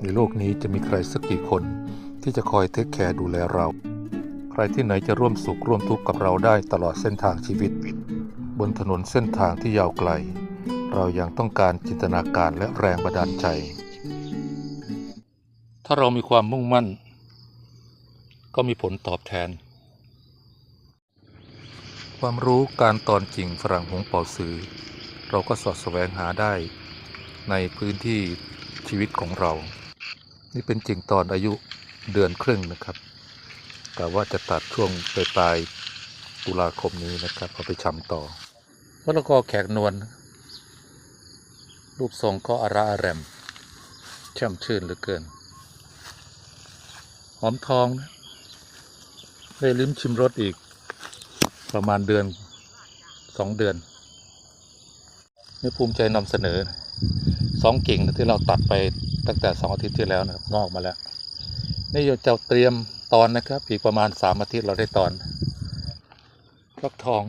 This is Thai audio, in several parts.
ในโลกนี้จะมีใครสักกี่คนที่จะคอยเทคแคร์ดูแลเรา ใครที่ไหนจะร่วมสุขร่วมทุกข์กับเราได้ตลอดเส้นทางชีวิต บนถนนเส้นทางที่ยาวไกล เรายังต้องการจินตนาการและแรงบันดาลใจ ถ้าเรามีความมุ่งมั่น ก็มีผลตอบแทน ความรู้การตอนจริงฝรั่งหงเป่าซือ เราก็สอดแสวงหาได้ในพื้นที่ ชีวิตของเรา นี่เป็นจริงตอนอายุเดือนครึ่งนะครับแต่ว่าจะตัดช่วงปลายปลายตุลาคมนี้นะครับเอาไปชำต่อมะละกอแขกนวลรูปทรงก็อาระอาแรมแช่มชื่นเหลือเกิน หอมทองนะได้ลิ้มชิมรสอีก ประมาณเดือนสองเดือนนี่ภูมิใจนำเสนอ สองกิ่งที่เราตัดไปตั้งแต่สองอาทิตย์ที่แล้วนะครับงอกมาแล้ว นี่จะเตรียมตอนนะครับอีกประมาณสามอาทิตย์เราได้ตอนฟักทอง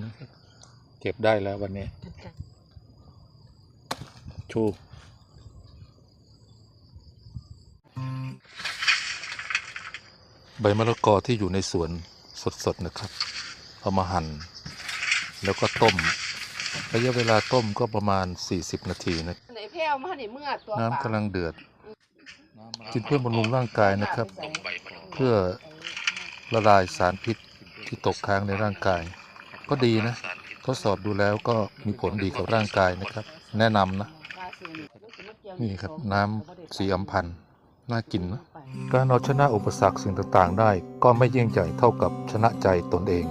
เก็บได้แล้ววันนี้ ชูใบมะละกอที่อยู่ในสวนสดๆนะครับ เอามาหั่น แล้วก็ต้ม ระยะเวลาต้มก็ประมาณ 40 นาทีนะไหนแพ้วมาในเมื่อตัวน้ำกำลังเดือด กินเพื่อบำรุงร่างกายนะครับ เพื่อละลายสารพิษที่ตกค้างในร่างกาย ก็ดีนะ ทดสอบดูแล้วก็มีผลดีกับร่างกายนะครับ แนะนำนะ นี่ครับน้ำสีอัมพันธ์น่ากินนะ การเอาชนะอุปสรรคสิ่งต่างๆ ได้ก็ไม่ยิ่งใหญ่เท่ากับชนะใจตนเอง